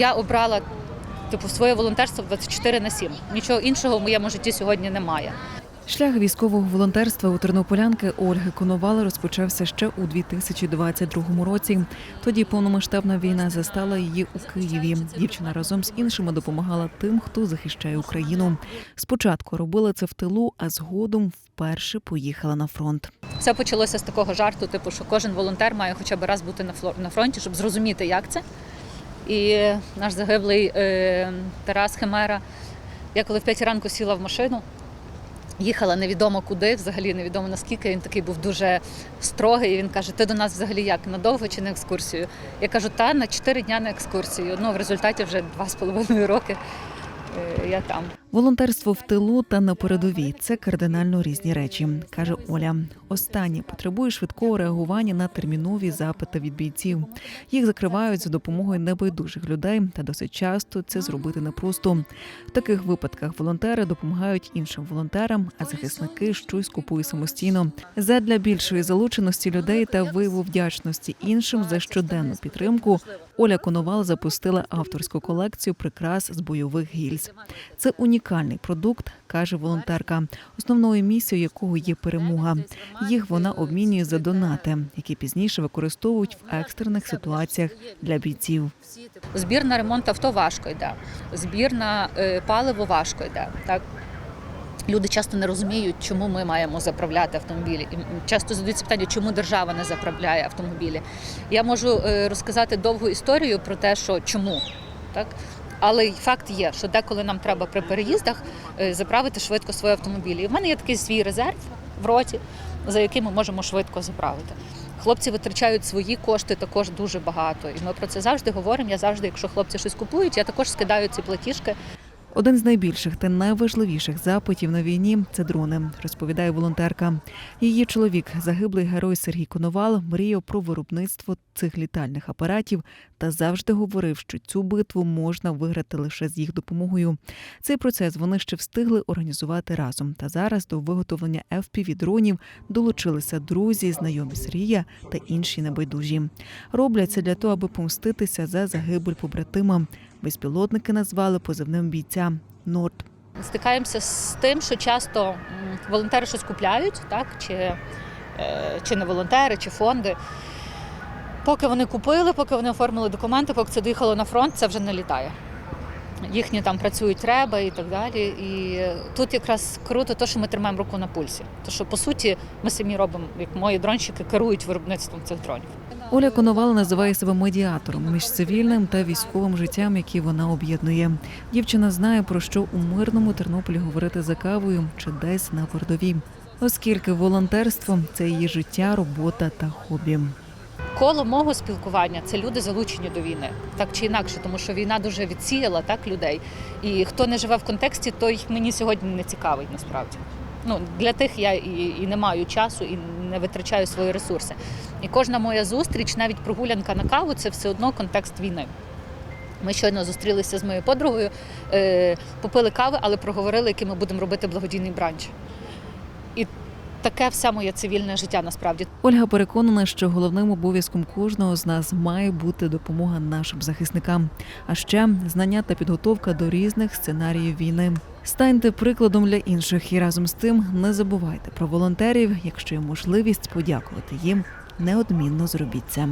Я обрала типу своє волонтерство 24 на 7. Нічого іншого в моєму житті сьогодні немає. Шлях військового волонтерства у тернополянки Ольги Коновали розпочався ще у 2022 році. Тоді повномасштабна війна застала її у Києві. Дівчина разом з іншими допомагала тим, хто захищає Україну. Спочатку робила це в тилу, а згодом вперше поїхала на фронт. Все почалося з такого жарту, типу, що кожен волонтер має хоча б раз бути на фронті, щоб зрозуміти, як це. І наш загиблий е, Тарас Химера, я коли в 5 ранку сіла в машину, їхала невідомо куди, взагалі невідомо наскільки. Він такий був дуже строгий. І він каже: Ти до нас взагалі як надовго чи на екскурсію? Я кажу, та на 4 дня на екскурсію. Ну, в результаті вже 2,5 роки е, я там. Волонтерство в тилу та на передовій це кардинально різні речі, каже Оля. Останнє потребує швидкого реагування на термінові запити від бійців. Їх закривають за допомогою небайдужих людей, та досить часто це зробити непросто. В таких випадках волонтери допомагають іншим волонтерам, а захисники щось купують самостійно. Задля більшої залученості людей та вияву вдячності іншим за щоденну підтримку. Оля Коновал запустила авторську колекцію прикрас з бойових гільз. Це унікальний продукт, каже волонтерка, основною місією якого є перемога. Їх вона обмінює за донати, які пізніше використовують в екстрених ситуаціях для бійців. Збір на ремонт авто важко йде, збір на е, паливо важко йде. Так? Люди часто не розуміють, чому ми маємо заправляти автомобілі. І часто задаються питання, чому держава не заправляє автомобілі. Я можу е, розказати довгу історію про те, що чому. Так? Але факт є, що деколи нам треба при переїздах е, заправити швидко свої автомобілі. І в мене є такий свій резерв в роті, за який ми можемо швидко заправити. Хлопці витрачають свої кошти також дуже багато. І ми про це завжди говоримо. Я завжди, якщо хлопці щось купують, я також скидаю ці платіжки. Один з найбільших та найважливіших запитів на війні це дрони, розповідає волонтерка. Її чоловік, загиблий герой Сергій Коновал, мріяв про виробництво цих літальних апаратів та завжди говорив, що цю битву можна виграти лише з їх допомогою. Цей процес вони ще встигли організувати разом. Та зараз до виготовлення fpv дронів долучилися друзі, знайомі Сергія та інші небайдужі. Роблять це для того, аби помститися за загибель побратима. Безпілотники назвали позивним бійця Норд. Стикаємося з тим, що часто волонтери щось купляють, так чи, е, чи не волонтери, чи фонди. Поки вони купили, поки вони оформили документи, поки це доїхало на фронт, це вже не літає. Їхні там працюють треба і так далі. І тут якраз круто, те, що ми тримаємо руку на пульсі. Тому що по суті ми самі робимо, як мої дронщики керують виробництвом цих дронів. Оля Коновал називає себе медіатором між цивільним та військовим життям, які вона об'єднує. Дівчина знає про що у мирному Тернополі говорити за кавою чи десь на передовій, оскільки волонтерство це її життя, робота та хобі. Коло мого спілкування це люди залучені до війни, так чи інакше, тому що війна дуже відсіяла так людей. І хто не живе в контексті, той мені сьогодні не цікавить насправді. Ну для тих я і, і не маю часу, і не витрачаю свої ресурси. І кожна моя зустріч, навіть прогулянка на каву, це все одно контекст війни. Ми щойно зустрілися з моєю подругою, е, попили кави, але проговорили, який ми будемо робити благодійний бранч. І таке все моє цивільне життя насправді. Ольга переконана, що головним обов'язком кожного з нас має бути допомога нашим захисникам, а ще знання та підготовка до різних сценаріїв війни. Станьте прикладом для інших і разом з тим не забувайте про волонтерів. Якщо є можливість подякувати їм, неодмінно зробіть це.